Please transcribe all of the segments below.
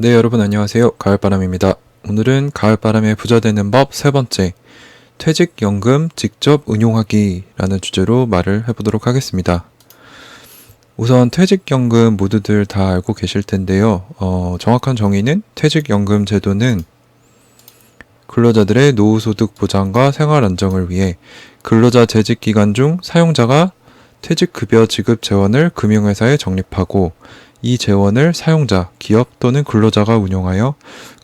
네, 여러분 안녕하세요. 가을바람입니다. 오늘은 가을바람에 부자 되는 법 세 번째, 퇴직연금 직접 운용하기라는 주제로 말을 해보도록 하겠습니다. 우선 퇴직연금 모두들 다 알고 계실 텐데요. 어, 정확한 정의는 퇴직연금 제도는 근로자들의 노후소득 보장과 생활 안정을 위해 근로자 재직 기간 중 사용자가 퇴직급여 지급 재원을 금융회사에 적립하고 이 재원을 사용자, 기업 또는 근로자가 운용하여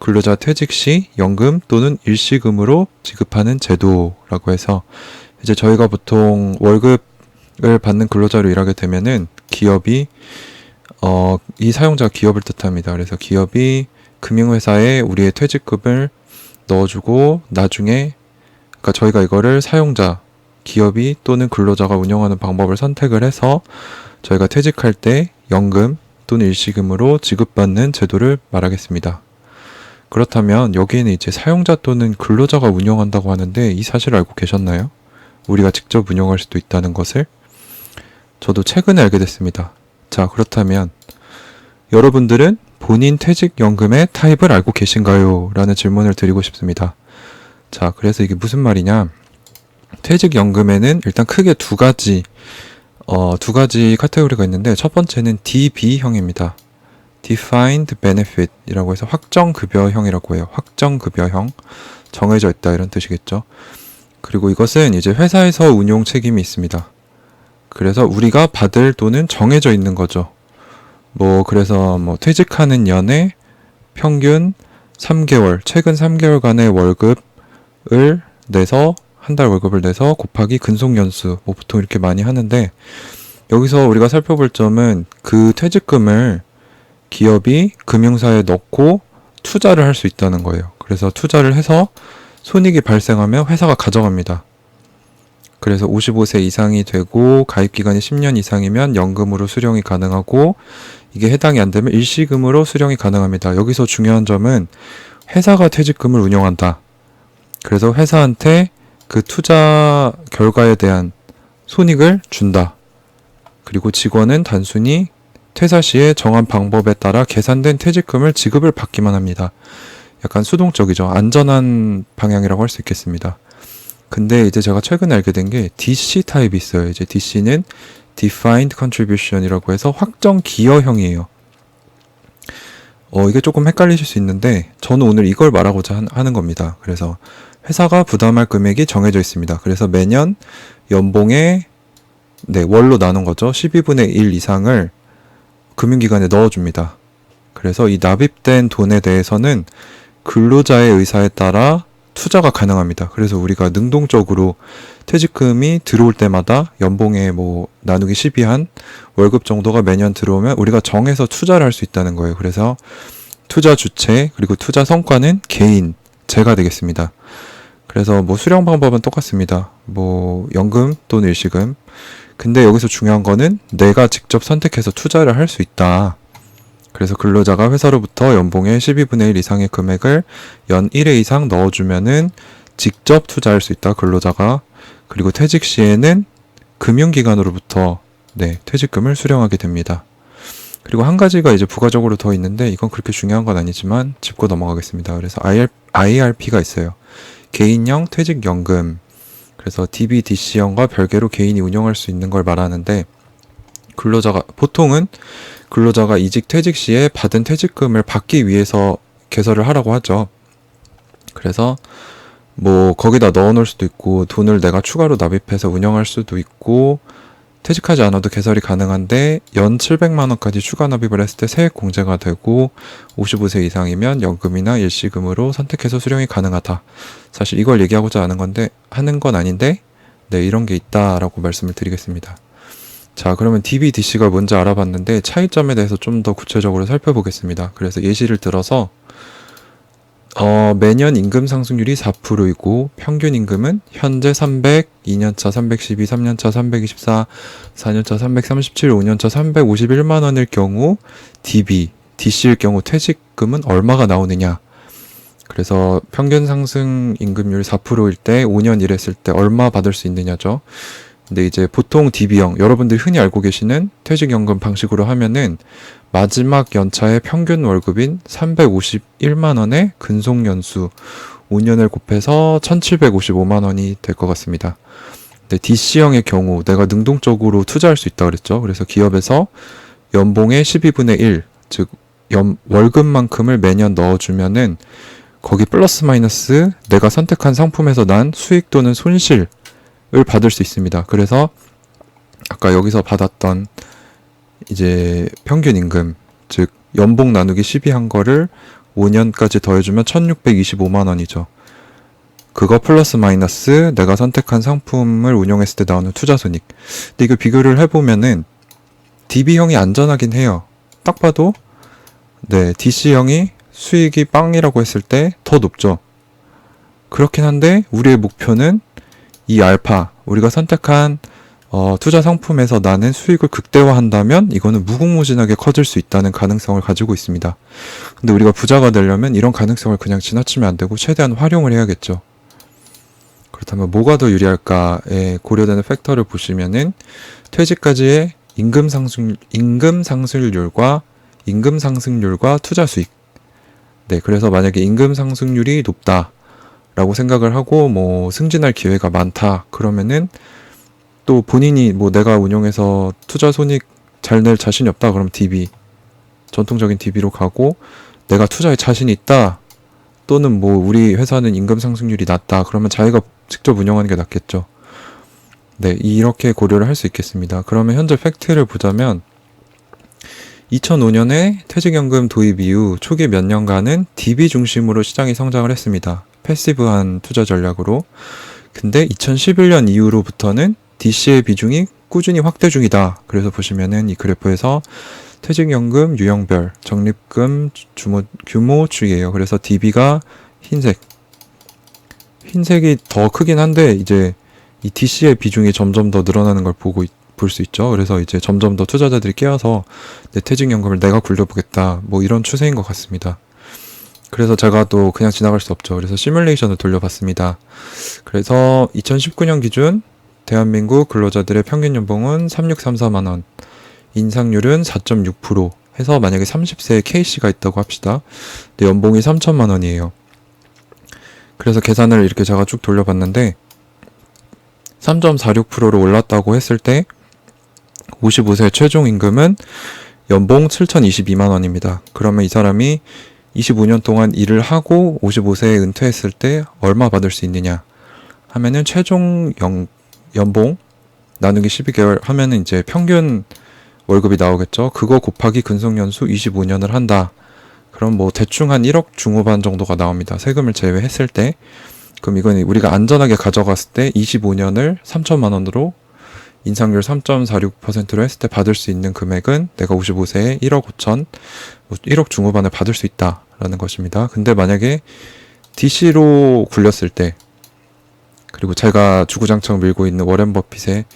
근로자 퇴직 시 연금 또는 일시금으로 지급하는 제도라고 해서 이제 저희가 보통 월급을 받는 근로자로 일하게 되면은 기업이 어, 이 사용자 기업을 뜻합니다. 그래서 기업이 금융회사에 우리의 퇴직금을 넣어주고 나중에 그러니까 저희가 이거를 사용자, 기업이 또는 근로자가 운영하는 방법을 선택을 해서 저희가 퇴직할 때 연금 또는 일시금으로 지급받는 제도를 말하겠습니다. 그렇다면 여기에는 이제 사용자 또는 근로자가 운영한다고 하는데 이 사실을 알고 계셨나요? 우리가 직접 운영할 수도 있다는 것을 저도 최근에 알게 됐습니다. 자, 그렇다면 여러분들은 본인 퇴직연금의 타입을 알고 계신가요? 라는 질문을 드리고 싶습니다. 자, 그래서 이게 무슨 말이냐? 퇴직연금에는 일단 크게 두 가지 어, 두 가지 카테고리가 있는데 첫 번째는 DB형입니다. Defined Benefit이라고 해서 확정급여형이라고 해요. 확정급여형. 정해져 있다 이런 뜻이겠죠. 그리고 이것은 이제 회사에서 운용 책임이 있습니다. 그래서 우리가 받을 돈은 정해져 있는 거죠. 뭐 그래서 뭐 퇴직하는 연에 평균 3개월, 최근 3개월간의 월급을 내서 한 달 월급을 내서 곱하기 근속 연수 뭐 보통 이렇게 많이 하는데 여기서 우리가 살펴볼 점은 그 퇴직금을 기업이 금융사에 넣고 투자를 할 수 있다는 거예요. 그래서 투자를 해서 손익이 발생하면 회사가 가져갑니다. 그래서 55세 이상이 되고 가입 기간이 10년 이상이면 연금으로 수령이 가능하고 이게 해당이 안 되면 일시금으로 수령이 가능합니다. 여기서 중요한 점은 회사가 퇴직금을 운영한다. 그래서 회사한테 그 투자 결과에 대한 손익을 준다. 그리고 직원은 단순히 퇴사 시에 정한 방법에 따라 계산된 퇴직금을 지급을 받기만 합니다. 약간 수동적이죠. 안전한 방향이라고 할 수 있겠습니다. 근데 이제 제가 최근에 알게 된 게 DC 타입이 있어요. 이제 DC는 Defined Contribution이라고 해서 확정 기여형이에요. 어, 이게 조금 헷갈리실 수 있는데 저는 오늘 이걸 말하고자 하는 겁니다. 그래서 회사가 부담할 금액이 정해져 있습니다. 그래서 매년 연봉에 네, 월로 나눈 거죠. 12분의 1 이상을 금융기관에 넣어줍니다. 그래서 이 납입된 돈에 대해서는 근로자의 의사에 따라 투자가 가능합니다. 그래서 우리가 능동적으로 퇴직금이 들어올 때마다 연봉에 뭐 나누기 12한 월급 정도가 매년 들어오면 우리가 정해서 투자를 할 수 있다는 거예요. 그래서 투자 주체 그리고 투자 성과는 개인 제가 되겠습니다. 그래서 뭐 수령 방법은 똑같습니다. 뭐 연금 또는 일시금. 근데 여기서 중요한 거는 내가 직접 선택해서 투자를 할 수 있다. 그래서 근로자가 회사로부터 연봉의 12분의 1 이상의 금액을 연 1회 이상 넣어주면은 직접 투자할 수 있다. 근로자가. 그리고 퇴직 시에는 금융기관으로부터 네, 퇴직금을 수령하게 됩니다. 그리고 한 가지가 이제 부가적으로 더 있는데 이건 그렇게 중요한 건 아니지만 짚고 넘어가겠습니다. 그래서 IR, IRP가 있어요. 개인형 퇴직연금 그래서 DBDC형과 별개로 개인이 운영할 수 있는 걸 말하는데 근로자가 보통은 근로자가 이직 퇴직 시에 받은 퇴직금을 받기 위해서 개설을 하라고 하죠. 그래서 뭐 거기다 넣어 놓을 수도 있고 돈을 내가 추가로 납입해서 운영할 수도 있고 퇴직하지 않아도 개설이 가능한데 연 700만 원까지 추가 납입을 했을 때 세액 공제가 되고 55세 이상이면 연금이나 일시금으로 선택해서 수령이 가능하다. 사실 이걸 얘기하고자 하는 건데 하는 건 아닌데 네, 이런 게 있다라고 말씀을 드리겠습니다. 자, 그러면 DBDC가 뭔지 알아봤는데 차이점에 대해서 좀 더 구체적으로 살펴보겠습니다. 그래서 예시를 들어서 어, 매년 임금 상승률이 4%이고 평균 임금은 현재 300, 2년차 312, 3년차 324, 4년차 337, 5년차 351만 원일 경우 DB, DC일 경우 퇴직금은 얼마가 나오느냐. 그래서 평균 상승 임금률 4%일 때 5년 일했을 때 얼마 받을 수 있느냐죠. 근데 이제 보통 DB형 여러분들이 흔히 알고 계시는 퇴직연금 방식으로 하면은 마지막 연차의 평균 월급인 351만 원의 근속 연수 5년을 곱해서 1755만 원이 될 것 같습니다. 네, DC형의 경우 내가 능동적으로 투자할 수 있다 그랬죠. 그래서 기업에서 연봉의 12분의 1, 즉 연, 월급만큼을 매년 넣어주면은 거기 플러스 마이너스 내가 선택한 상품에서 난 수익 또는 손실을 받을 수 있습니다. 그래서 아까 여기서 받았던 이제 평균 임금, 즉 연봉 나누기 12 한 거를 5년까지 더해주면 1625만 원이죠. 그거 플러스 마이너스 내가 선택한 상품을 운용했을 때 나오는 투자 손익. 근데 이거 비교를 해보면은 DB형이 안전하긴 해요. 딱 봐도 네 DC형이 수익이 빵이라고 했을 때 더 높죠. 그렇긴 한데 우리의 목표는 이 알파 우리가 선택한 어, 투자 상품에서 나는 수익을 극대화한다면 이거는 무궁무진하게 커질 수 있다는 가능성을 가지고 있습니다. 근데 우리가 부자가 되려면 이런 가능성을 그냥 지나치면 안 되고 최대한 활용을 해야겠죠. 그렇다면 뭐가 더 유리할까에 고려되는 팩터를 보시면은 퇴직까지의 임금 상승 임금 상승률과 임금 상승률과 투자 수익. 네, 그래서 만약에 임금 상승률이 높다라고 생각을 하고 뭐 승진할 기회가 많다 그러면은 또 본인이 뭐 내가 운용해서 투자 손익 잘 낼 자신이 없다 그럼 DB 전통적인 DB로 가고 내가 투자에 자신이 있다 또는 뭐 우리 회사는 임금 상승률이 낮다 그러면 자기가 직접 운영하는 게 낫겠죠. 네, 이렇게 고려를 할 수 있겠습니다. 그러면 현재 팩트를 보자면 2005년에 퇴직연금 도입 이후 초기 몇 년간은 DB 중심으로 시장이 성장을 했습니다. 패시브한 투자 전략으로. 근데 2011년 이후로부터는 DC의 비중이 꾸준히 확대 중이다. 그래서 보시면은 이 그래프에서 퇴직연금 유형별 적립금 주모, 규모 추이에요. 그래서 DB가 흰색. 흰색이 더 크긴 한데 이제 이 DC의 비중이 점점 더 늘어나는 걸 보고 볼 수 있죠. 그래서 이제 점점 더 투자자들이 깨어서 내 퇴직연금을 내가 굴려보겠다. 뭐 이런 추세인 것 같습니다. 그래서 제가 또 그냥 지나갈 수 없죠. 그래서 시뮬레이션을 돌려봤습니다. 그래서 2019년 기준 대한민국 근로자들의 평균 연봉은 3634만 원, 인상률은 4.6% 해서 만약에 30세에 K씨가 있다고 합시다. 근데 연봉이 3천만 원이에요. 그래서 계산을 이렇게 제가 쭉 돌려봤는데 3.46%로 올랐다고 했을 때 55세 최종 임금은 연봉 7,022만 원입니다. 그러면 이 사람이 25년 동안 일을 하고 55세에 은퇴했을 때 얼마 받을 수 있느냐 하면은 최종 연, 연봉 나누기 12개월 하면은 이제 평균 월급이 나오겠죠. 그거 곱하기 근속연수 25년을 한다. 그럼 뭐 대충 한 1억 중후반 정도가 나옵니다. 세금을 제외했을 때. 그럼 이건 우리가 안전하게 가져갔을 때 25년을 3천만 원으로 인상률 3.46%로 했을 때 받을 수 있는 금액은 내가 55세에 1억 5천, 1억 뭐 중후반을 받을 수 있다라는 것입니다. 근데 만약에 DC로 굴렸을 때 그리고 제가 주구장창 밀고 있는 워렌 버핏의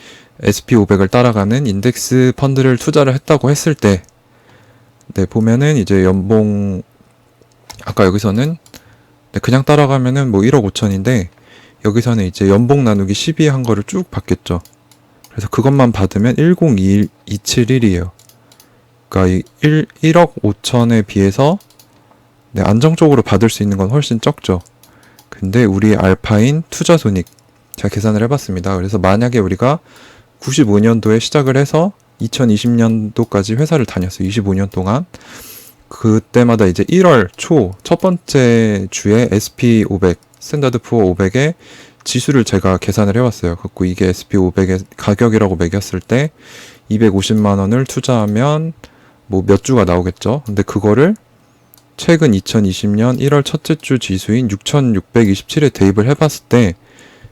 SP500을 따라가는 인덱스 펀드를 투자를 했다고 했을 때, 네, 보면은 이제 연봉, 아까 여기서는 네, 그냥 따라가면은 뭐 1억 5천인데, 여기서는 이제 연봉 나누기 12 한 거를 쭉 받겠죠. 그래서 그것만 받으면 102271이에요. 그러니까 1, 1억 5천에 비해서 네, 안정적으로 받을 수 있는 건 훨씬 적죠. 근데 우리 알파인 투자 손익 제가 계산을 해봤습니다. 그래서 만약에 우리가 95년도에 시작을 해서 2020년도까지 회사를 다녔어요. 25년 동안. 그때마다 이제 1월 초 첫 번째 주에 SP500, 스탠다드 푸어 500의 지수를 제가 계산을 해봤어요. 그래고 이게 SP500의 가격이라고 매겼을 때 250만 원을 투자하면 뭐 몇 주가 나오겠죠. 근데 그거를 최근 2020년 1월 첫째 주 지수인 6627에 대입을 해봤을 때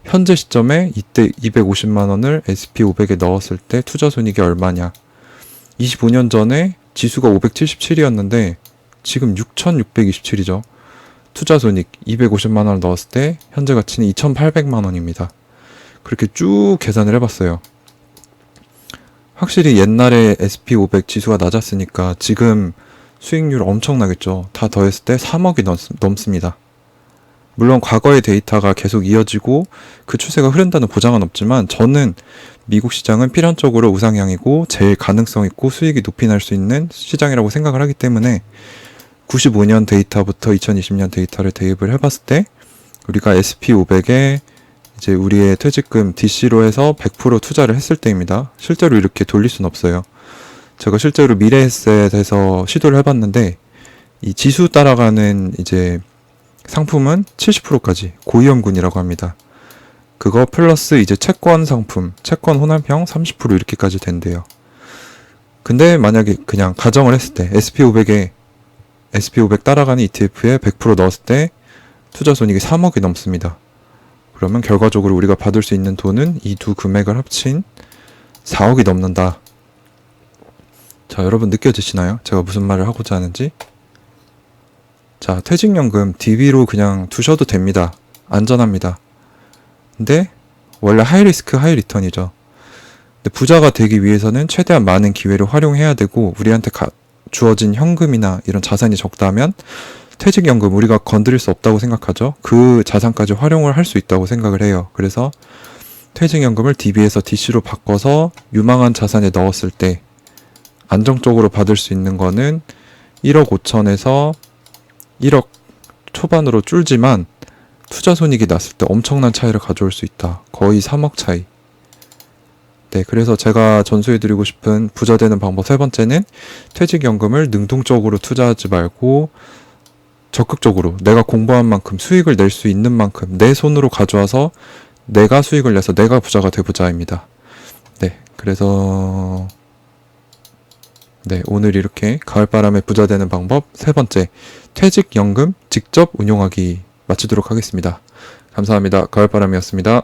현재 시점에 이때 250만 원을 SP500에 넣었을 때 투자 손익이 얼마냐. 25년 전에 지수가 577이었는데 지금 6627이죠. 투자 손익 250만 원을 넣었을 때 현재 가치는 2800만 원입니다. 그렇게 쭉 계산을 해봤어요. 확실히 옛날에 SP500 지수가 낮았으니까 지금 수익률 엄청나겠죠. 다 더했을 때 3억이 넘, 습니다 물론 과거의 데이터가 계속 이어지고 그 추세가 흐른다는 보장은 없지만 저는 미국 시장은 필연적으로 우상향이고 제일 가능성 있고 수익이 높이 날 수 있는 시장이라고 생각을 하기 때문에 95년 데이터부터 2020년 데이터를 대입을 해봤을 때 우리가 SP500에 이제 우리의 퇴직금 DC로 해서 100% 투자를 했을 때입니다. 실제로 이렇게 돌릴 순 없어요. 제가 실제로 미래에셋에서 시도를 해봤는데 이 지수 따라가는 이제 상품은 70%까지 고위험군이라고 합니다. 그거 플러스 이제 채권 상품, 채권 혼합형 30% 이렇게까지 된대요. 근데 만약에 그냥 가정을 했을 때 SP500에 SP500 따라가는 ETF에 100% 넣었을 때 투자 손익이 3억이 넘습니다. 그러면 결과적으로 우리가 받을 수 있는 돈은 이 두 금액을 합친 4억이 넘는다. 자, 여러분 느껴지시나요? 제가 무슨 말을 하고자 하는지? 자, 퇴직연금 DB로 그냥 두셔도 됩니다. 안전합니다. 근데 원래 하이리스크 하이리턴이죠. 부자가 되기 위해서는 최대한 많은 기회를 활용해야 되고 우리한테 가- 주어진 현금이나 이런 자산이 적다면 퇴직연금 우리가 건드릴 수 없다고 생각하죠. 그 자산까지 활용을 할 수 있다고 생각을 해요. 그래서 퇴직연금을 DB에서 DC로 바꿔서 유망한 자산에 넣었을 때 안정적으로 받을 수 있는 거는 1억 5천에서 1억 초반으로 줄지만 투자 손익이 났을 때 엄청난 차이를 가져올 수 있다. 거의 3억 차이. 네, 그래서 제가 전수해드리고 싶은 부자 되는 방법 세 번째는 퇴직연금을 능동적으로 투자하지 말고 적극적으로 내가 공부한 만큼 수익을 낼 수 있는 만큼 내 손으로 가져와서 내가 수익을 내서 내가 부자가 되보자입니다. 네, 그래서 네, 오늘 이렇게 가을바람에 부자 되는 방법 세 번째 퇴직연금 직접 운용하기 마치도록 하겠습니다. 감사합니다. 가을바람이었습니다.